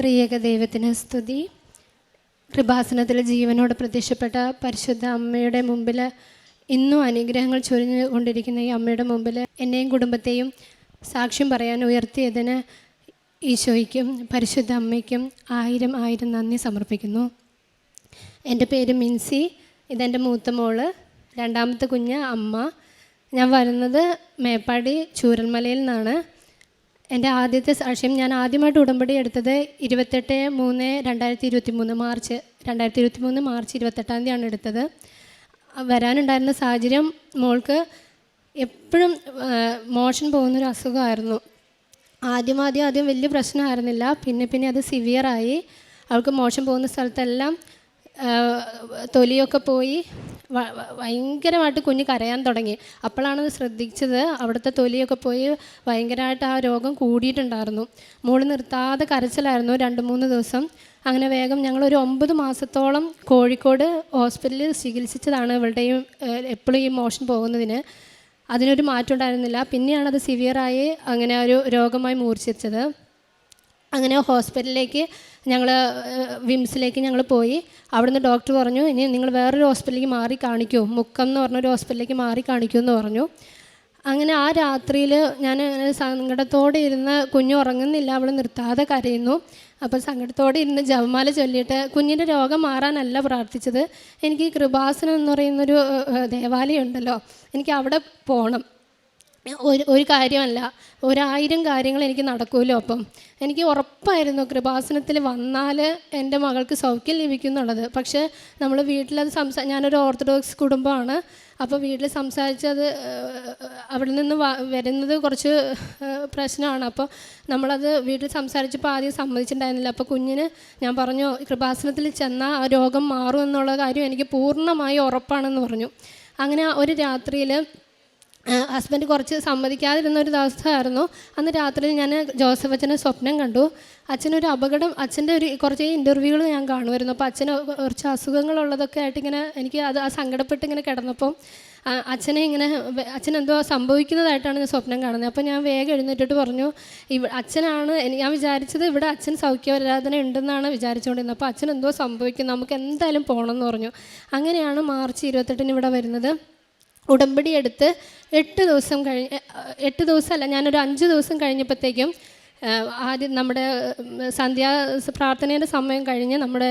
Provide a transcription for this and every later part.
ത്രിയേക ദൈവത്തിന് സ്തുതി. കൃപാസനത്തിൽ ജീവനോട് പ്രത്യക്ഷപ്പെട്ട പരിശുദ്ധ അമ്മയുടെ മുമ്പിൽ ഇന്നും അനുഗ്രഹങ്ങൾ ചൊരിഞ്ഞു കൊണ്ടിരിക്കുന്ന ഈ അമ്മയുടെ മുമ്പിൽ എന്നെയും കുടുംബത്തെയും സാക്ഷ്യം പറയാൻ ഉയർത്തിയതിന് ഈശോയ്ക്കും പരിശുദ്ധ അമ്മയ്ക്കും ആയിരം ആയിരം നന്ദി സമർപ്പിക്കുന്നു. എന്റെ പേര് മിൻസി ഇതെന്റെ മൂത്ത മോൾ രണ്ടാമത്തെ കുഞ്ഞ് അമ്മ. ഞാൻ വരുന്നത് മേപ്പാടി ചൂരൽമലയിൽ നിന്നാണ്. എന്റെ ആദ്യത്തെ സാക്ഷ്യം ഞാൻ ആദ്യമായിട്ട് ഉടമ്പടി എടുത്തത് ഇരുപത്തെട്ട് മൂന്ന് രണ്ടായിരത്തി ഇരുപത്തി മൂന്ന് മാർച്ച് രണ്ടായിരത്തി ഇരുപത്തി മൂന്ന് മാർച്ച് ഇരുപത്തെട്ടാം തീയതിയാണ് എടുത്തത്. വരാനുണ്ടായിരുന്ന സാഹചര്യം മോൾക്ക് എപ്പോഴും മോഷൻ പോകുന്നൊരു അസുഖമായിരുന്നു. ആദ്യം ആദ്യം ആദ്യം വലിയ പ്രശ്നമായിരുന്നില്ല. പിന്നെ പിന്നെ അത് സിവിയറായി അവൾക്ക് മോശം പോകുന്ന സ്ഥലത്തെല്ലാം തൊലിയൊക്കെ പോയി. ഭയങ്കരമായിട്ട് കുഞ്ഞ് കരയാൻ തുടങ്ങി. അപ്പോഴാണ് ശ്രദ്ധിച്ചത് അവിടുത്തെ തൊലിയൊക്കെ പോയി ഭയങ്കരമായിട്ട് ആ രോഗം കൂടിയിട്ടുണ്ടായിരുന്നു. മോൾ നിർത്താതെ കരച്ചിലായിരുന്നു രണ്ട് മൂന്ന് ദിവസം. അങ്ങനെ വേഗം ഞങ്ങൾ ഒരു ഒമ്പത് മാസത്തോളം കോഴിക്കോട് ഹോസ്പിറ്റലിൽ ചികിത്സിച്ചതാണ് ഇവളുടെയും എപ്പോഴും ഈ മോഷൻ പോകുന്നതിന്. അതിനൊരു മാറ്റം ഉണ്ടായിരുന്നില്ല. പിന്നെയാണ് അത് സിവിയറായി അങ്ങനെ ഒരു രോഗമായി മൂർച്ഛിച്ചത്. അങ്ങനെ ഹോസ്പിറ്റലിലേക്ക് ഞങ്ങൾ വിംസിലേക്ക് ഞങ്ങൾ പോയി. അവിടുന്ന് ഡോക്ടർ പറഞ്ഞു ഇനി നിങ്ങൾ വേറൊരു ഹോസ്പിറ്റലിലേക്ക് മാറി കാണിക്കൂ. മുക്കം എന്ന് പറഞ്ഞൊരു ഹോസ്പിറ്റലിലേക്ക് മാറി കാണിക്കൂ എന്ന് പറഞ്ഞു. അങ്ങനെ ആ രാത്രിയിൽ ഞാൻ സങ്കടത്തോടെ ഇരുന്ന് കുഞ്ഞ് ഉറങ്ങുന്നില്ല അവൾ നിർത്താതെ കരയുന്നു. അപ്പോൾ സങ്കടത്തോടെ ഇരുന്ന് ജവമാല ചൊല്ലിയിട്ട് കുഞ്ഞിന്റെ രോഗം മാറാനല്ല പ്രാർത്ഥിച്ചത്. എനിക്ക് കൃപാസനം എന്ന് പറയുന്നൊരു ദേവാലയം ഉണ്ടല്ലോ എനിക്ക് അവിടെ പോകണം ഒരു ഒരു കാര്യമല്ല. ഒരായിരം കാര്യങ്ങൾ എനിക്ക് നടക്കുമല്ലോ അപ്പം. എനിക്ക് ഉറപ്പായിരുന്നു കൃപാസനത്തിൽ വന്നാൽ എന്റെ മകൾക്ക് സൗഖ്യം ലഭിക്കും എന്നുള്ളത് പക്ഷേ നമ്മൾ വീട്ടിലത് സംസാ ഞാനൊരു ഓർത്തഡോക്സ് കുടുംബമാണ്. അപ്പോൾ വീട്ടിൽ സംസാരിച്ചത് അവിടെ നിന്ന് വരുന്നത് കുറച്ച് പ്രശ്നമാണ്. അപ്പോൾ നമ്മളത് വീട്ടിൽ സംസാരിച്ചപ്പോൾ ആദ്യം സമ്മതിച്ചിട്ടുണ്ടായിരുന്നില്ല. അപ്പോൾ കുഞ്ഞിന് ഞാൻ പറഞ്ഞു കൃപാസനത്തിൽ ചെന്നാൽ ആ രോഗം മാറും എന്നുള്ള കാര്യം എനിക്ക് പൂർണമായി ഉറപ്പാണെന്ന് പറഞ്ഞു. അങ്ങനെ ഒരു രാത്രിയിൽ ഹസ്ബൻഡ് കുറച്ച് സമ്മതിക്കാതിരുന്ന ഒരു ദിവസമായിരുന്നു. അന്ന് രാത്രി ഞാൻ ജോസഫ് അച്ഛനെ സ്വപ്നം കണ്ടു. അച്ഛനൊരു അപകടം അച്ഛന്റെ ഒരു കുറച്ച് ഇന്റർവ്യൂകൾ ഞാൻ കാണുമായിരുന്നു. അപ്പോൾ അച്ഛന് കുറച്ച് അസുഖങ്ങളുള്ളതൊക്കെ ആയിട്ട് ഇങ്ങനെ എനിക്ക് അത് ആ സങ്കടപ്പെട്ട് ഇങ്ങനെ കിടന്നപ്പം അച്ഛനെ ഇങ്ങനെ അച്ഛൻ അച്ഛനെന്തോ സംഭവിക്കുന്നതായിട്ടാണ് ഞാൻ സ്വപ്നം കാണുന്നത്. അപ്പോൾ ഞാൻ വേഗം എഴുന്നേറ്റിട്ട് പറഞ്ഞു ഇവ അച്ഛനാണ് ഞാൻ വിചാരിച്ചത് ഇവിടെ അച്ഛൻ സൗഖ്യവരാധന ഉണ്ടെന്നാണ് വിചാരിച്ചുകൊണ്ടിരുന്നത്. അപ്പോൾ അച്ഛൻ എന്തോ സംഭവിക്കും നമുക്ക് എന്തായാലും പോകണം എന്ന് പറഞ്ഞു. അങ്ങനെയാണ് മാർച്ച് ഇരുപത്തെട്ടിന് ഇവിടെ വരുന്നത്. ഉടമ്പടി എടുത്ത് എട്ട് ദിവസം കഴിഞ്ഞ് എട്ട് ദിവസമല്ല ഞാനൊരു അഞ്ച് ദിവസം കഴിഞ്ഞപ്പോഴത്തേക്കും ആദ്യം നമ്മുടെ സന്ധ്യാ പ്രാർത്ഥനയുടെ സമയം കഴിഞ്ഞ് നമ്മുടെ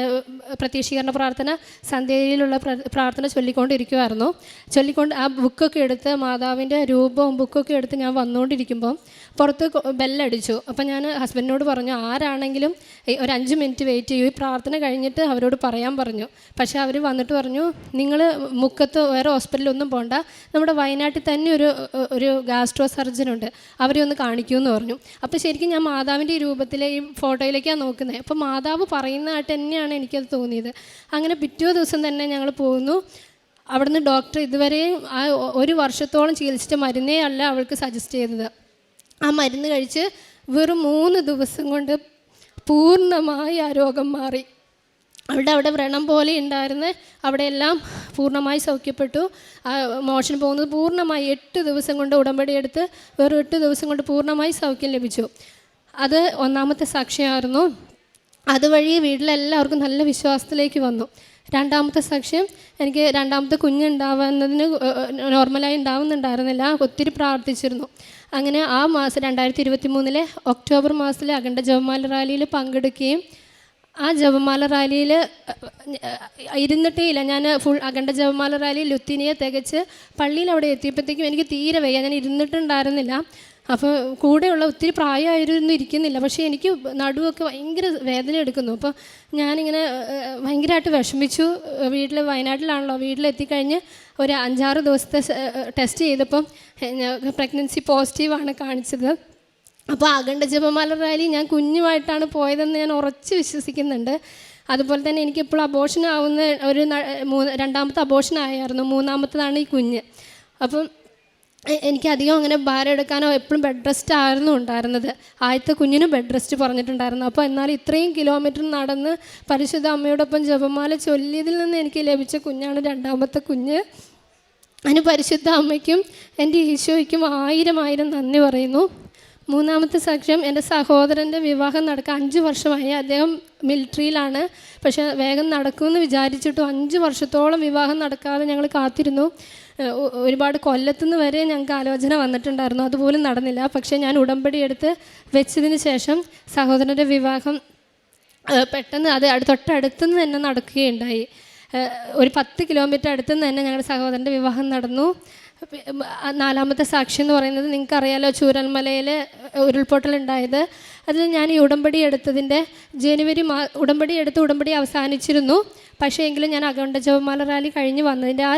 പ്രത്യക്ഷീകരണ പ്രാർത്ഥന സന്ധ്യയിലുള്ള പ്രാർത്ഥന ചൊല്ലിക്കൊണ്ടിരിക്കുമായിരുന്നു ചൊല്ലിക്കൊണ്ട് ആ ബുക്കൊക്കെ എടുത്ത് മാതാവിന്റെ രൂപവും ബുക്കൊക്കെ എടുത്ത് ഞാൻ വന്നുകൊണ്ടിരിക്കുമ്പോൾ പുറത്ത് ബെല്ലടിച്ചു. അപ്പം ഞാൻ ഹസ്ബൻഡിനോട് പറഞ്ഞു ആരാണെങ്കിലും ഒരു അഞ്ച് മിനിറ്റ് വെയിറ്റ് ചെയ്യൂ. ഈ പ്രാർത്ഥന കഴിഞ്ഞിട്ട് അവരോട് പറയാൻ പറഞ്ഞു. പക്ഷേ അവർ വന്നിട്ട് പറഞ്ഞു നിങ്ങൾ മുക്കത്ത് വേറെ ഹോസ്പിറ്റലൊന്നും പോകണ്ട നമ്മുടെ വയനാട്ടിൽ തന്നെ ഒരു ഒരു ഗാസ്ട്രോ സർജനുണ്ട്. അവരെ ഒന്ന് കാണിക്കൂ എന്ന് പറഞ്ഞു. അപ്പോൾ ശരിക്കും മാതാവിന്റെ ഈ രൂപത്തിലെ ഈ ഫോട്ടോയിലേക്കാണ് നോക്കുന്നത്. അപ്പോൾ മാതാവ് പറയുന്നതായിട്ട് തന്നെയാണ് എനിക്കത് തോന്നിയത്. അങ്ങനെ പിറ്റേ ദിവസം തന്നെ ഞങ്ങൾ പോകുന്നു അവിടുന്ന് ഡോക്ടർ ഇതുവരെയും ആ ഒരു വർഷത്തോളം ചികിത്സിച്ച മരുന്നേ അല്ല അവൾക്ക് സജസ്റ്റ് ചെയ്തത്. ആ മരുന്ന് കഴിച്ച് വെറും മൂന്ന് ദിവസം കൊണ്ട് പൂർണമായി ആ രോഗം മാറി. അവിടെ അവിടെ വ്രണം പോലെ ഉണ്ടായിരുന്ന് അവിടെയെല്ലാം പൂർണമായി സൗഖ്യപ്പെട്ടു. മോഷൻ പോകുന്നത് പൂർണമായി എട്ട് ദിവസം കൊണ്ട് ഉടമ്പടിയെടുത്ത് വെറും എട്ട് ദിവസം കൊണ്ട് പൂർണമായി സൗഖ്യം ലഭിച്ചു. അത് ഒന്നാമത്തെ സാക്ഷിയായിരുന്നു. അതുവഴി വീട്ടിലെല്ലാവർക്കും നല്ല വിശ്വാസത്തിലേക്ക് വന്നു. രണ്ടാമത്തെ സാക്ഷ്യം എനിക്ക് രണ്ടാമത്തെ കുഞ്ഞുണ്ടാവുന്നതിന് നോർമലായി ഉണ്ടാവുന്നുണ്ടായിരുന്നില്ല ഒത്തിരി പ്രാർത്ഥിച്ചിരുന്നു. അങ്ങനെ ആ മാസം രണ്ടായിരത്തി ഇരുപത്തി മൂന്നിലെ ഒക്ടോബർ മാസത്തിലെ അഖണ്ഡ ജപമാല റാലിയിൽ പങ്കെടുക്കുകയും ആ ജപമാല റാലിയിൽ ഇരുന്നിട്ടേ ഇല്ല ഞാൻ ഫുൾ അഖണ്ഡ ജപമാല റാലി ലുത്തിനിയെ തികച്ച് പള്ളിയിൽ അവിടെ എത്തിയപ്പോഴത്തേക്കും എനിക്ക് തീരെ വയ്യ. ഞാൻ ഇരുന്നിട്ടുണ്ടായിരുന്നില്ല. അപ്പോൾ കൂടെയുള്ള ഒത്തിരി പ്രായമായിരുന്നു ഇരിക്കുന്നില്ല. പക്ഷേ എനിക്ക് നടുവൊക്കെ ഭയങ്കര വേദന എടുക്കുന്നു. അപ്പോൾ ഞാനിങ്ങനെ ഭയങ്കരമായിട്ട് വിഷമിച്ചു. വീട്ടിൽ വയനാട്ടിലാണല്ലോ. വീട്ടിലെത്തിക്കഴിഞ്ഞ് ഒരു അഞ്ചാറ് ദിവസത്തെ ടെസ്റ്റ് ചെയ്തപ്പം പ്രഗ്നൻസി പോസിറ്റീവാണ് കാണിച്ചത്. അപ്പോൾ അഖണ്ഡ ജപമാല റാലി ഞാൻ കുഞ്ഞുമായിട്ടാണ് പോയതെന്ന് ഞാൻ ഉറച്ച് വിശ്വസിക്കുന്നുണ്ട്. അതുപോലെ തന്നെ എനിക്കിപ്പോൾ അബോഷൻ ആവുന്ന ഒരു മൂന്ന് രണ്ടാമത്തെ അബോഷൻ ആയായിരുന്നു. മൂന്നാമത്തതാണ് ഈ കുഞ്ഞ്. അപ്പം എനിക്കധികം അങ്ങനെ ഭാരം എടുക്കാനോ എപ്പോഴും ബെഡ് റെസ്റ്റ് ആയിരുന്നു ഉണ്ടായിരുന്നത്. ആദ്യത്തെ കുഞ്ഞിന് ബെഡ് റെസ്റ്റ് പറഞ്ഞിട്ടുണ്ടായിരുന്നു. അപ്പോൾ എന്നാൽ ഇത്രയും കിലോമീറ്റർ നടന്ന് പരിശുദ്ധ അമ്മയോടൊപ്പം ജപമാല ചൊല്ലിയതിൽ നിന്ന് എനിക്ക് ലഭിച്ച കുഞ്ഞാണ് രണ്ടാമത്തെ കുഞ്ഞ്. അതിന് പരിശുദ്ധ അമ്മയ്ക്കും എന്റെ ഈശോയ്ക്കും ആയിരം ആയിരം നന്ദി പറയുന്നു. മൂന്നാമത്തെ സാക്ഷ്യം എന്റെ സഹോദരന്റെ വിവാഹം നടക്കാൻ അഞ്ച് വർഷമായി. അദ്ദേഹം മിലിറ്ററിയിലാണ്. പക്ഷേ വേഗം നടക്കുമെന്ന് വിചാരിച്ചിട്ടും അഞ്ച് വർഷത്തോളം വിവാഹം നടക്കാതെ ഞങ്ങൾ കാത്തിരുന്നു. ഒരുപാട് കൊല്ലത്തുനിന്ന് വരെ ഞങ്ങൾക്ക് ആലോചന വന്നിട്ടുണ്ടായിരുന്നു. അതുപോലും നടന്നില്ല. പക്ഷേ ഞാൻ ഉടമ്പടി എടുത്ത് വെച്ചതിന് ശേഷം സഹോദരന്റെ വിവാഹം പെട്ടെന്ന് അത് തൊട്ടടുത്തുനിന്ന് തന്നെ നടക്കുകയുണ്ടായി. ഒരു പത്ത് കിലോമീറ്റർ അടുത്തുനിന്ന് തന്നെ ഞങ്ങളുടെ സഹോദരന്റെ വിവാഹം നടന്നു. നാലാമത്തെ സാക്ഷി എന്ന് പറയുന്നത് നിങ്ങൾക്ക് നിങ്ങൾക്കറിയാലോ ചൂരൽമലയിൽ ഉരുൾപൊട്ടലുണ്ടായത്. അതിൽ ഞാൻ ഈ ഉടമ്പടി എടുത്തതിന്റെ ജനുവരി മാ ഉടമ്പടി എടുത്ത് ഉടമ്പടി അവസാനിച്ചിരുന്നു. പക്ഷേ എങ്കിലും ഞാൻ അഖണ്ഡ ജപമാല റാലി കഴിഞ്ഞ് വന്നതിന്റെ ആ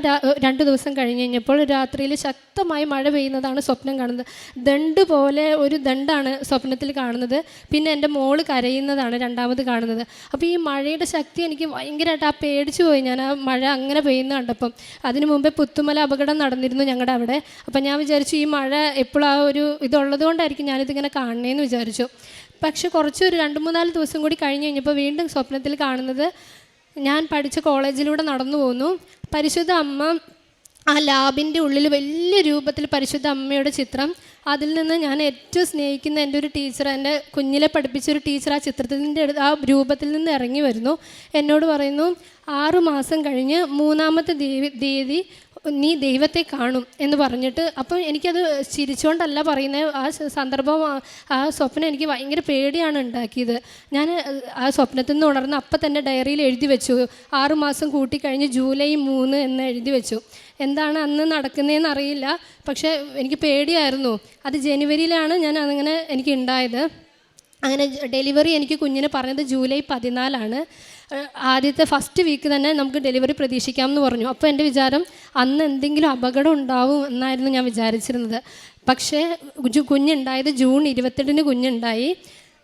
രണ്ട് ദിവസം കഴിഞ്ഞ് കഴിഞ്ഞപ്പോൾ രാത്രിയിൽ ശക്തമായി മഴ പെയ്യുന്നതാണ് സ്വപ്നം കാണുന്നത്. ദണ്ട് പോലെ ഒരു ദണ്ടാണ് സ്വപ്നത്തിൽ കാണുന്നത്. പിന്നെ എന്റെ മോൾ കരയുന്നതാണ് രണ്ടാമത് കാണുന്നത്. അപ്പോൾ ഈ മഴയുടെ ശക്തി എനിക്ക് ഭയങ്കരമായിട്ട് ആ പേടിച്ചു പോയി ഞാൻ ആ മഴ അങ്ങനെ പെയ്യുന്ന കണ്ടപ്പം. അതിനു മുമ്പേ പുത്തുമല അപകടം നടന്നിരുന്നു ഞങ്ങളുടെ അവിടെ. അപ്പം ഞാൻ വിചാരിച്ചു ഈ മഴ എപ്പോഴും ആ ഒരു ഇതുള്ളത് കൊണ്ടായിരിക്കും ഞാനിതിങ്ങനെ കാണണേന്ന് വിചാരിച്ചു. പക്ഷെ കുറച്ച് ഒരു രണ്ട് മൂന്നാൽ ദിവസം കൂടി കഴിഞ്ഞ് കഴിഞ്ഞപ്പോൾ വീണ്ടും സ്വപ്നത്തിൽ കാണുന്നത് ഞാൻ പഠിച്ച കോളേജിലൂടെ നടന്നു പോന്നു. പരിശുദ്ധ അമ്മ ആ ലാബിന്റെ ഉള്ളിൽ വലിയ രൂപത്തിൽ പരിശുദ്ധ അമ്മയുടെ ചിത്രം. അതിൽ നിന്ന് ഞാൻ ഏറ്റവും സ്നേഹിക്കുന്ന എന്റെ ഒരു ടീച്ചർ എന്റെ കുഞ്ഞിലെ പഠിപ്പിച്ച ഒരു ടീച്ചർ ആ ചിത്രത്തിന്റെ ആ രൂപത്തിൽ നിന്ന് ഇറങ്ങി വരുന്നു. എന്നോട് പറയുന്നു ആറു മാസം കഴിഞ്ഞ് മൂന്നാമത്തെ തീയതി നീ ദൈവത്തെ കാണും എന്ന് പറഞ്ഞിട്ട് അപ്പം എനിക്കത് ചിരിച്ചുകൊണ്ടല്ല പറയുന്നത് ആ സന്ദർഭം ആ- സ്വപ്നം എനിക്ക് ഭയങ്കര പേടിയാണ് ഉണ്ടാക്കിയത്. ഞാൻ ആ സ്വപ്നത്തിൽ നിന്ന് ഉണർന്ന് അപ്പം തന്നെ ഡയറിയിൽ എഴുതി വെച്ചു. ആറുമാസം കൂട്ടിക്കഴിഞ്ഞ് ജൂലൈ മൂന്ന് എന്ന് എഴുതി വെച്ചു. എന്താണ് അന്ന് നടക്കുന്നതെന്ന് അറിയില്ല. പക്ഷേ എനിക്ക് പേടിയായിരുന്നു. അത് ജനുവരിയിലാണ് ഞാൻ അങ്ങനെ എനിക്ക് ഉണ്ടായത്. അങ്ങനെ ഡെലിവറി എനിക്ക് കുഞ്ഞിന് പറഞ്ഞത് ജൂലൈ പതിനാലാണ്. ആദ്യത്തെ ഫസ്റ്റ് വീക്ക് തന്നെ നമുക്ക് ഡെലിവറി പ്രതീക്ഷിക്കാം എന്ന് പറഞ്ഞു. അപ്പോൾ എന്റെ വിചാരം അന്ന് എന്തെങ്കിലും അപകടം ഉണ്ടാവും എന്നായിരുന്നു ഞാൻ വിചാരിച്ചിരുന്നത്. പക്ഷേ കുഞ്ഞുണ്ടായത് ജൂൺ ഇരുപത്തെട്ടിന് കുഞ്ഞുണ്ടായി.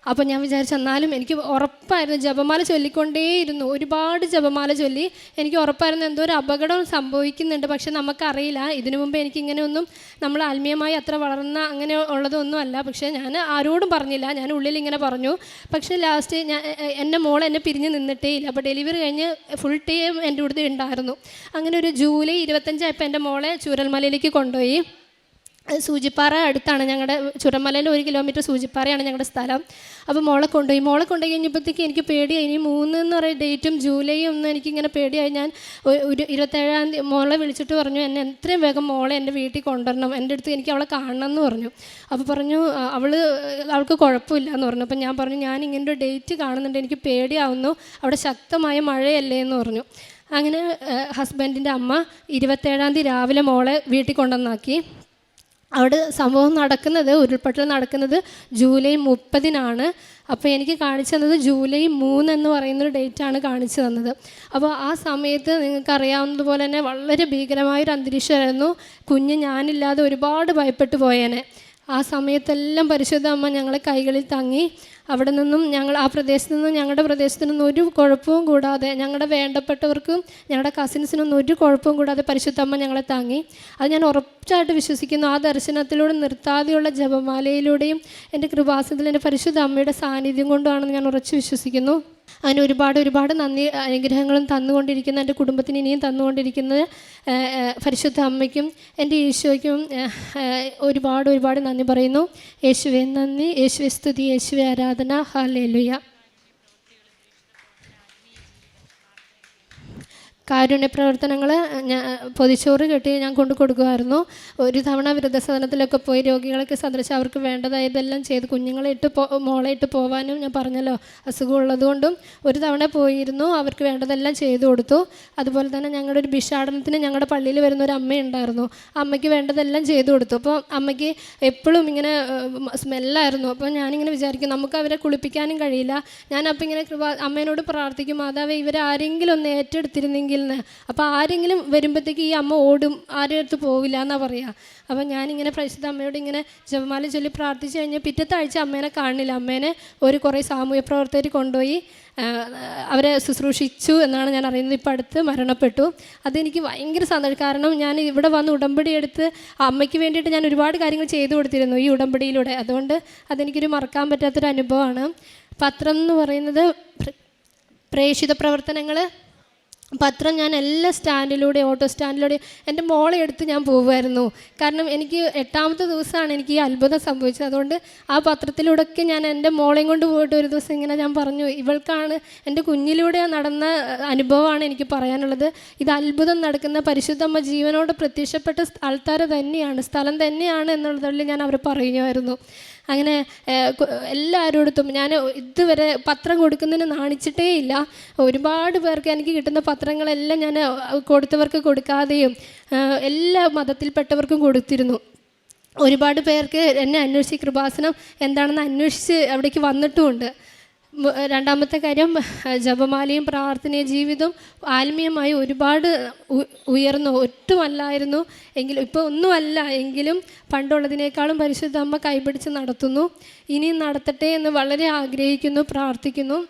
അപ്പോൾ ഞാൻ വിചാരിച്ചു എന്നാലും എനിക്ക് ഉറപ്പായിരുന്നു ജപമാല ചൊല്ലിക്കൊണ്ടേയിരുന്നു. ഒരുപാട് ജപമാല ചൊല്ലി എനിക്ക് ഉറപ്പായിരുന്നു എന്തോ ഒരു അപകടം സംഭവിക്കുന്നുണ്ട്. പക്ഷെ നമുക്കറിയില്ല. ഇതിനു മുമ്പ് എനിക്കിങ്ങനെയൊന്നും നമ്മൾ ആത്മീയമായി അത്ര വളർന്ന അങ്ങനെ ഉള്ളതൊന്നും അല്ല പക്ഷേ ഞാൻ ആരോടും പറഞ്ഞില്ല. ഞാൻ ഉള്ളിൽ ഇങ്ങനെ പറഞ്ഞു. പക്ഷേ ലാസ്റ്റ് ഞാൻ എന്റെ മോൾ എന്നെ പിരിഞ്ഞ് നിന്നിട്ടേ ഇല്ല. അപ്പോൾ ഡെലിവറി കഴിഞ്ഞ് ഫുൾ ടൈം എന്റെ കൂടെ ഉണ്ടായിരുന്നു. അങ്ങനെ ഒരു ജൂലൈ ഇരുപത്തഞ്ചായപ്പോൾ എന്റെ മോളെ ചൂരൽമലയിലേക്ക് കൊണ്ടുപോയി. സൂചിപ്പാറ അടുത്താണ് ഞങ്ങളുടെ ചുരമലയിൽ ഒരു കിലോമീറ്റർ സൂചിപ്പാറയാണ് ഞങ്ങളുടെ സ്ഥലം. അപ്പോൾ മോളെ കൊണ്ടുപോയി. മോളെ കൊണ്ടുപോയി കഴിഞ്ഞപ്പോഴത്തേക്ക് എനിക്ക് പേടിയായി. ഇനി മൂന്ന് എന്ന് പറയുന്ന ഡേറ്റും ജൂലൈ ഒന്നും എനിക്കിങ്ങനെ പേടിയായി. ഞാൻ ഒരു ഇരുപത്തേഴാം തീയതി മോളെ വിളിച്ചിട്ട് പറഞ്ഞു എന്നെ എത്രയും വേഗം മോളെ എന്റെ വീട്ടിൽ കൊണ്ടുവരണം. എന്റെ അടുത്ത് എനിക്ക് അവളെ കാണണം എന്ന് പറഞ്ഞു. അപ്പോൾ പറഞ്ഞു അവൾ അവൾക്ക് കുഴപ്പമില്ല എന്ന് പറഞ്ഞു. അപ്പോൾ ഞാൻ പറഞ്ഞു ഞാൻ ഇങ്ങനെ ഒരു ഡേറ്റ് കാണുന്നുണ്ട്. എനിക്ക് പേടിയാവുന്നു. അവിടെ ശക്തമായ മഴയല്ലേ എന്ന് പറഞ്ഞു. അങ്ങനെ ഹസ്ബൻഡിന്റെ അമ്മ ഇരുപത്തേഴാം തീയതി രാവിലെ മോളെ വീട്ടിൽ കൊണ്ടുവന്നാക്കി. അവിടെ സംഭവം നടക്കുന്നത് ഉരുൾപൊട്ടൽ നടക്കുന്നത് ജൂലൈ മുപ്പതിനാണ്. അപ്പോൾ എനിക്ക് കാണിച്ചു തന്നത് ജൂലൈ മൂന്ന് എന്ന് പറയുന്നൊരു ഡേറ്റാണ് കാണിച്ചു തന്നത്. അപ്പോൾ ആ സമയത്ത് നിങ്ങൾക്ക് അറിയാവുന്നതുപോലെ തന്നെ വളരെ ഭീകരമായൊരു അന്തരീക്ഷമായിരുന്നു. കുഞ്ഞ് ഞാനില്ലാതെ ഒരുപാട് ഭയപ്പെട്ടു പോയേനെ. ആ സമയത്തെല്ലാം പരിശുദ്ധ അമ്മ ഞങ്ങളെ കൈകളിൽ തങ്ങി. അവിടെ നിന്നും ഞങ്ങൾ ആ പ്രദേശത്ത് നിന്നും ഞങ്ങളുടെ പ്രദേശത്തു നിന്നും ഒരു കുഴപ്പവും കൂടാതെ ഞങ്ങളുടെ വേണ്ടപ്പെട്ടവർക്കും ഞങ്ങളുടെ കസിൻസിനൊന്നും ഒരു കുഴപ്പവും കൂടാതെ പരിശുദ്ധമ്മ ഞങ്ങളെ താങ്ങി. അത് ഞാൻ ഉറപ്പായിട്ട് വിശ്വസിക്കുന്നു. ആ ദർശനത്തിലൂടെ നിർത്താതെയുള്ള ജപമാലയിലൂടെയും എന്റെ കൃപാസനത്തിൽ എന്റെ പരിശുദ്ധ അമ്മയുടെ സാന്നിധ്യം കൊണ്ടുമാണെന്ന് ഞാൻ ഉറച്ചു വിശ്വസിക്കുന്നു. അതിന് ഒരുപാട് ഒരുപാട് നന്ദി അനുഗ്രഹങ്ങളും തന്നുകൊണ്ടിരിക്കുന്ന എന്റെ കുടുംബത്തിന് ഇനിയും തന്നുകൊണ്ടിരിക്കുന്നത് പരിശുദ്ധ അമ്മയ്ക്കും എന്റെ ഈശോയ്ക്കും ഒരുപാട് ഒരുപാട് നന്ദി പറയുന്നു. യേശുവെ നന്ദി. യേശുവെ സ്തുതി. യേശുവെ ആരാധന. ഹാലേലുയ കാരുണ്യ പ്രവർത്തനങ്ങൾ ഞാൻ പൊതിച്ചോറ് കെട്ടി ഞാൻ കൊണ്ടു കൊടുക്കുമായിരുന്നു ഒരു തവണ വൃദ്ധസദനത്തിലൊക്കെ പോയി രോഗികളൊക്കെ സന്ദർശിച്ച് അവർക്ക് വേണ്ടതായതെല്ലാം ചെയ്ത് കുഞ്ഞുങ്ങളെ ഇട്ട് പോ മോളെ ഇട്ട് പോവാനും ഞാൻ പറഞ്ഞല്ലോ. അസുഖമുള്ളതുകൊണ്ടും ഒരു തവണ പോയിരുന്നു അവർക്ക് വേണ്ടതെല്ലാം ചെയ്തു കൊടുത്തു. അതുപോലെ തന്നെ ഞങ്ങളുടെ ഒരു ഭിക്ഷാടനത്തിന് ഞങ്ങളുടെ പള്ളിയിൽ വരുന്ന ഒരു അമ്മയുണ്ടായിരുന്നു അമ്മയ്ക്ക് വേണ്ടതെല്ലാം ചെയ്തു കൊടുത്തു. അപ്പോൾ അമ്മയ്ക്ക് എപ്പോഴും ഇങ്ങനെ സ്മെല്ലായിരുന്നു. അപ്പോൾ ഞാനിങ്ങനെ വിചാരിക്കും നമുക്ക് അവരെ കുളിപ്പിക്കാനും കഴിയില്ല. ഞാൻ അപ്പോൾ ഇങ്ങനെ അമ്മേനോട് പ്രാർത്ഥിക്കും മാതാവ് ഇവരാരെങ്കിലും ഒന്ന് ഏറ്റെടുത്തിരുന്നെങ്കിൽ എന്ന് അപ്പോൾ ആരെങ്കിലും വരുമ്പോഴത്തേക്ക് ഈ അമ്മ ഓടും ആരുടെ അടുത്ത് പോവില്ല എന്നാണ് പറയുക അപ്പോൾ ഞാനിങ്ങനെ പരിശുദ്ധ അമ്മയോട് ഇങ്ങനെ ജപമാല ചൊല്ലി പ്രാർത്ഥിച്ച് കഴിഞ്ഞാൽ പിറ്റത്തെ ആഴ്ച അമ്മേനെ കാണില്ല. അമ്മേനെ ഒരു കുറേ സാമൂഹ്യ പ്രവർത്തകർ കൊണ്ടുപോയി അവരെ ശുശ്രൂഷിച്ചു എന്നാണ് ഞാൻ അറിയുന്നത്. ഇപ്പോൾ അടുത്ത് മരണപ്പെട്ടു. അതെനിക്ക് ഭയങ്കര സന്തോഷം. കാരണം ഞാൻ ഇവിടെ വന്ന് ഉടമ്പടി എടുത്ത് അമ്മയ്ക്ക് വേണ്ടിയിട്ട് ഞാൻ ഒരുപാട് കാര്യങ്ങൾ ചെയ്തു കൊടുത്തിരുന്നു ഈ ഉടമ്പടിയിലൂടെ. അതുകൊണ്ട് അതെനിക്കൊരു മറക്കാൻ പറ്റാത്തൊരു അനുഭവമാണ് പത്രം എന്ന് പറയുന്നത് പ്രേക്ഷിത പ്രവർത്തനങ്ങൾ പത്രം ഞാൻ എല്ലാ സ്റ്റാൻഡിലൂടെ ഓട്ടോ സ്റ്റാൻഡിലൂടെ എന്റെ മോളെ എടുത്ത് ഞാൻ പോകുമായിരുന്നു കാരണം എനിക്ക് എട്ടാമത്തെ ദിവസമാണ് എനിക്ക് ഈ അത്ഭുതം സംഭവിച്ചത്. അതുകൊണ്ട് ആ പത്രത്തിലൂടെയൊക്കെ ഞാൻ എന്റെ മോളെയും കൊണ്ട് പോയിട്ട് ഒരു ദിവസം ഇങ്ങനെ ഞാൻ പറഞ്ഞു ഇവൾക്കാണ് എന്റെ കുഞ്ഞിലൂടെ നടന്ന അനുഭവമാണ് എനിക്ക് പറയാനുള്ളത്. ഇത് അത്ഭുതം നടക്കുന്ന പരിശുദ്ധമ്മ ജീവനോട് പ്രത്യക്ഷപ്പെട്ട ആൾക്കാർ തന്നെയാണ് സ്ഥലം തന്നെയാണ് എന്നുള്ളതിൽ ഞാൻ അവർ പറയുമായിരുന്നു അങ്ങനെ എല്ലാവരോടത്തും ഞാൻ ഇതുവരെ പത്രം കൊടുക്കുന്നതിന് നാണിച്ചിട്ടേ ഇല്ല. ഒരുപാട് പേർക്ക് എനിക്ക് കിട്ടുന്ന പത്രങ്ങളെല്ലാം ഞാൻ കൊടുത്തവർക്ക് കൊടുക്കാതെയും എല്ലാ മതത്തിൽപ്പെട്ടവർക്കും കൊടുത്തിരുന്നു. ഒരുപാട് പേർക്ക് എന്നെ അന്വേഷിച്ച് കൃപാസനം എന്താണെന്ന് അന്വേഷിച്ച് അവിടേക്ക് വന്നിട്ടുമുണ്ട്. രണ്ടാമത്തെ കാര്യം ജപമാലയും പ്രാർത്ഥനയും ജീവിതം ആത്മീയമായി ഒരുപാട് ഉയർന്നു. ഒട്ടുമല്ലായിരുന്നു എങ്കിലും ഇപ്പോൾ ഒന്നുമല്ല എങ്കിലും പണ്ടുള്ളതിനേക്കാളും പരിശുദ്ധ അമ്മ കൈപിടിച്ച് നടത്തുന്നു. ഇനിയും നടത്തട്ടെ എന്ന് വളരെ ആഗ്രഹിക്കുന്നു പ്രാർത്ഥിക്കുന്നു.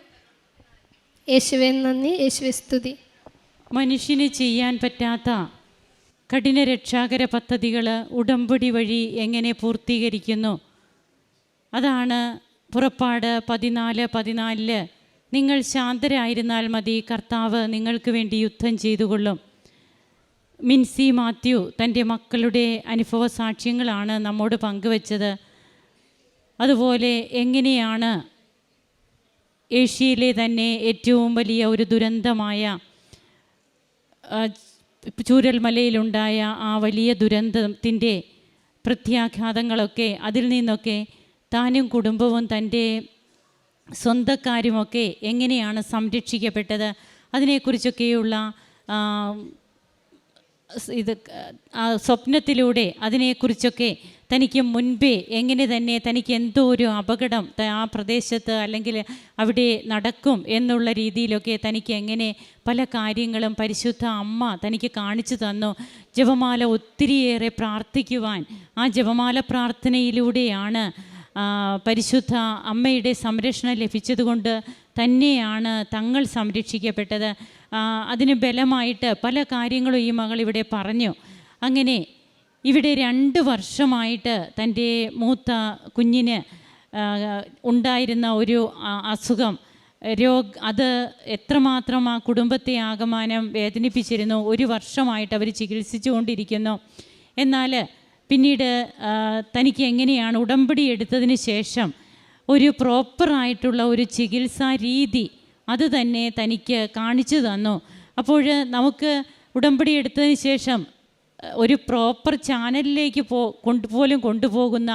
യേശുവെ നന്ദി. യേശുവെ സ്തുതി. മനുഷ്യന് ചെയ്യാൻ പറ്റാത്ത കഠിന രക്ഷാകര പദ്ധതികൾ ഉടമ്പടി വഴി എങ്ങനെ പൂർത്തീകരിക്കുന്നു? അതാണ് പുറപ്പാട് പതിനാല് പതിനാലിൽ നിങ്ങൾ ശാന്തരായിരുന്നാൽ മതി കർത്താവ് നിങ്ങൾക്ക് വേണ്ടി യുദ്ധം ചെയ്തുകൊള്ളും. മിൻസി മാത്യു തന്റെ മക്കളുടെ അനുഭവ സാക്ഷ്യങ്ങളാണ് നമ്മോട് പങ്കുവച്ചത്. അതുപോലെ എങ്ങനെയാണ് ഏഷ്യയിലെ തന്നെ ഏറ്റവും വലിയ ഒരു ദുരന്തമായ ചൂരൽമലയിലുണ്ടായ ആ വലിയ ദുരന്തത്തിന്റെ പ്രത്യാഘാതങ്ങളൊക്കെ അതിൽ നിന്നൊക്കെ താനും കുടുംബവും തന്റെ സ്വന്തക്കാരുമൊക്കെ എങ്ങനെയാണ് സംരക്ഷിക്കപ്പെട്ടത്? അതിനെക്കുറിച്ചൊക്കെയുള്ള ഇത് സ്വപ്നത്തിലൂടെ അതിനെക്കുറിച്ചൊക്കെ തനിക്ക് മുൻപേ എങ്ങനെ തന്നെ തനിക്ക് എന്തോ ഒരു അപകടം ആ പ്രദേശത്ത് അല്ലെങ്കിൽ അവിടെ നടക്കും എന്നുള്ള രീതിയിലൊക്കെ തനിക്ക് എങ്ങനെ പല കാര്യങ്ങളും പരിശുദ്ധ അമ്മ തനിക്ക് കാണിച്ചു തന്നു. ജപമാല ഒത്തിരിയേറെ പ്രാർത്ഥിക്കുവാൻ ആ ജപമാല പ്രാർത്ഥനയിലൂടെയാണ് പരിശുദ്ധ അമ്മയുടെ സംരക്ഷണം ലഭിച്ചതുകൊണ്ട് തന്നെയാണ് തങ്ങൾ സംരക്ഷിക്കപ്പെട്ടത്. അതിന് ബലമായിട്ട് പല കാര്യങ്ങളും ഈ മകൾ ഇവിടെ പറഞ്ഞു. അങ്ങനെ ഇവിടെ രണ്ട് വർഷമായിട്ട് തന്റെ മൂത്ത കുഞ്ഞിന് ഉണ്ടായിരുന്ന ഒരു അസുഖം. രോഗ അത് എത്രമാത്രം ആ കുടുംബത്തെ ആകമാനം വേദനിപ്പിച്ചിരുന്നു. ഒരു വർഷമായിട്ട് അവർ ചികിത്സിച്ചുകൊണ്ടിരിക്കുന്നു. എന്നാൽ പിന്നീട് തനിക്ക് എങ്ങനെയാണ് ഉടമ്പടി എടുത്തതിന് ശേഷം ഒരു പ്രോപ്പറായിട്ടുള്ള ഒരു ചികിത്സാ രീതി അത് തന്നെ തനിക്ക് കാണിച്ചു തന്നു. അപ്പോൾ നമുക്ക് ഉടമ്പടി എടുത്തതിന് ശേഷം ഒരു പ്രോപ്പർ ചാനലിലേക്ക് പോ കൊണ്ടുപോലും കൊണ്ടുപോകുന്ന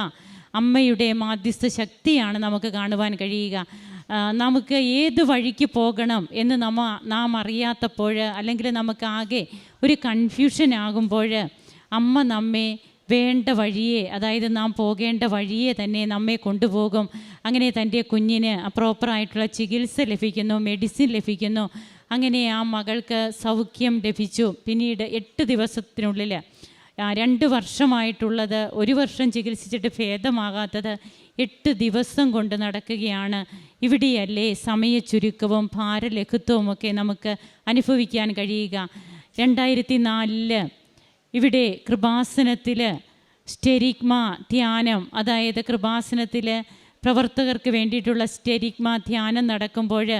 അമ്മയുടെ മാധ്യസ്ഥ ശക്തിയാണ് നമുക്ക് കാണുവാൻ കഴിയുക. നമുക്ക് ഏത് വഴിക്ക് പോകണം എന്ന് നമ്മ നാം അറിയാത്തപ്പോൾ അല്ലെങ്കിൽ നമുക്കാകെ ഒരു കൺഫ്യൂഷൻ ആകുമ്പോൾ അമ്മ നമ്മെ വേണ്ട വഴിയെ അതായത് നാം പോകേണ്ട വഴിയെ തന്നെ നമ്മെ കൊണ്ടുപോകും. അങ്ങനെ തന്റെ കുഞ്ഞിന് പ്രോപ്പറായിട്ടുള്ള ചികിത്സ ലഭിക്കുന്നു മെഡിസിൻ ലഭിക്കുന്നു. അങ്ങനെ ആ മകൾക്ക് സൗഖ്യം ലഭിച്ചു. പിന്നീട് എട്ട് ദിവസത്തിനുള്ളിൽ രണ്ട് വർഷമായിട്ടുള്ളത് ഒരു വർഷം ചികിത്സിച്ചിട്ട് ഭേദമാകാത്തത് എട്ട് ദിവസം കൊണ്ട് നടക്കുകയാണ്. ഇവിടെയല്ലേ സമയ ചുരുക്കവും ഭാരലഘുത്വവും ഒക്കെ നമുക്ക് അനുഭവിക്കാൻ കഴിയുക. രണ്ടായിരത്തി നാലിൽ ഇവിടെ കൃപാസനത്തിൽ സ്റ്റെരിഗ്മ ധ്യാനം അതായത് കൃപാസനത്തിൽ പ്രവർത്തകർക്ക് വേണ്ടിയിട്ടുള്ള സ്റ്റെരിഗ്മ ധ്യാനം നടക്കുമ്പോൾ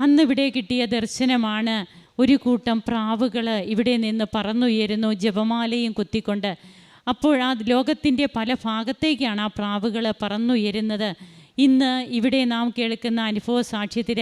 അന്ന് ഇവിടെ കിട്ടിയ ദർശനമാണ് ഒരു കൂട്ടം പ്രാവുകൾ ഇവിടെ നിന്ന് പറന്നുയരുന്നു ജപമാലയും കുത്തിക്കൊണ്ട്. അപ്പോൾ ആ ലോകത്തിന്റെ പല ഭാഗത്തേക്കാണ് ആ പ്രാവുകൾ പറന്നുയരുന്നത്. ഇന്ന് ഇവിടെ നാം കേൾക്കുന്ന അനുഭവ സാക്ഷ്യത്തിൽ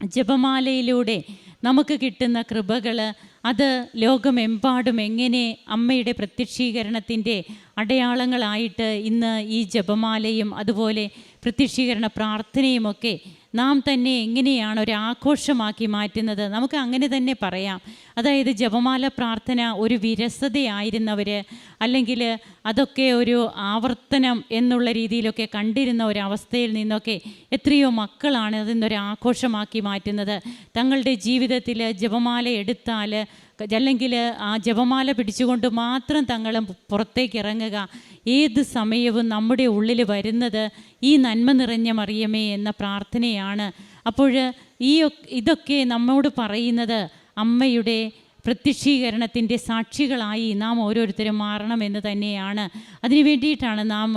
ജപമാലയിലൂടെ നമുക്ക് കിട്ടുന്ന കൃപകൾ അത് ലോകമെമ്പാടും എങ്ങനെ അമ്മയുടെ പ്രത്യക്ഷീകരണത്തിന്റെ അടയാളങ്ങളായിട്ട് ഇന്ന് ഈ ജപമാലയും അതുപോലെ പ്രത്യക്ഷീകരണ പ്രാർത്ഥനയുമൊക്കെ നാം തന്നെ എങ്ങനെയാണ് ഒരു ആഘോഷമാക്കി മാറ്റുന്നത്? നമുക്ക് അങ്ങനെ തന്നെ പറയാം. അതായത് ജപമാല പ്രാർത്ഥന ഒരു വിരസതയായിരുന്നവർ അല്ലെങ്കിൽ അതൊക്കെ ഒരു ആവർത്തനം എന്നുള്ള രീതിയിലൊക്കെ കണ്ടിരുന്ന ഒരവസ്ഥയിൽ നിന്നൊക്കെ എത്രയോ മക്കളാണ് അതിന്നൊരു ആഘോഷമാക്കി മാറ്റുന്നത്. തങ്ങളുടെ ജീവിതത്തിൽ ജപമാല എടുത്താൽ അല്ലെങ്കിൽ ആ ജപമാല പിടിച്ചുകൊണ്ട് മാത്രം തങ്ങൾ പുറത്തേക്ക് ഇറങ്ങുക. ഏത് സമയവും നമ്മുടെ ഉള്ളിൽ വരുന്നത് ഈ നന്മ നിറഞ്ഞ മറിയമേ എന്ന പ്രാർത്ഥനയാണ്. അപ്പോൾ ഈ ഇതൊക്കെ നമ്മോട് പറയുന്നത് അമ്മയുടെ പ്രത്യക്ഷീകരണത്തിന്റെ സാക്ഷികളായി നാം ഓരോരുത്തരും മാറണമെന്ന് തന്നെയാണ്. അതിനു വേണ്ടിയിട്ടാണ് നാം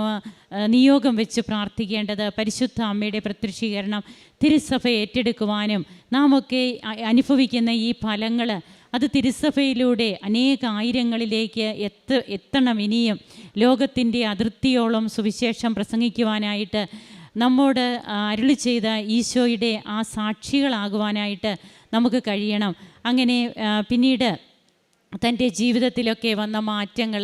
നിയോഗം വെച്ച് പ്രാർത്ഥിക്കേണ്ടത്. പരിശുദ്ധ അമ്മയുടെ പ്രത്യക്ഷീകരണം തിരുസഭ ഏറ്റെടുക്കുവാനും നാം ഒക്കെ അനുഭവിക്കുന്ന ഈ ഫലങ്ങൾ അത് തിരുസഭയിലൂടെ അനേക ആയിരങ്ങളിലേക്ക് എത്ത എത്തണം. ഇനിയും ലോകത്തിന്റെ അതിർത്തിയോളം സുവിശേഷം പ്രസംഗിക്കുവാനായിട്ട് നമ്മോട് അരുളി ചെയ്ത ഈശോയുടെ ആ സാക്ഷികളാകുവാനായിട്ട് നമുക്ക് കഴിയണം. അങ്ങനെ പിന്നീട് തന്റെ ജീവിതത്തിലൊക്കെ വന്ന മാറ്റങ്ങൾ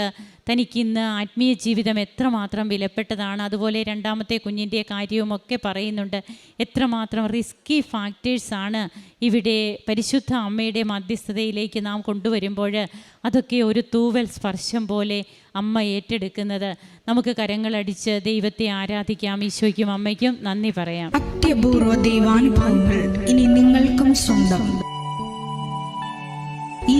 തനിക്കിന്ന് ആത്മീയ ജീവിതം എത്രമാത്രം വിലപ്പെട്ടതാണ്. അതുപോലെ രണ്ടാമത്തെ കുഞ്ഞിന്റെ കാര്യവുമൊക്കെ പറയുന്നുണ്ട്. എത്രമാത്രം റിസ്കി ഫാക്ടേഴ്സാണ് ഇവിടെ പരിശുദ്ധ അമ്മയുടെ മധ്യസ്ഥതയിലേക്ക് നാം കൊണ്ടുവരുമ്പോൾ അതൊക്കെ ഒരു തൂവൽ സ്പർശം പോലെ അമ്മ ഏറ്റെടുക്കുന്നത്. നമുക്ക് കരങ്ങളടിച്ച് ദൈവത്തെ ആരാധിക്കാം. ഈശോയ്ക്കും അമ്മയ്ക്കും നന്ദി പറയാം. അത്യപൂർവ ദൈവാനുഭവങ്ങൾ ഇനി നിങ്ങൾക്കും സ്വന്തം. ഈ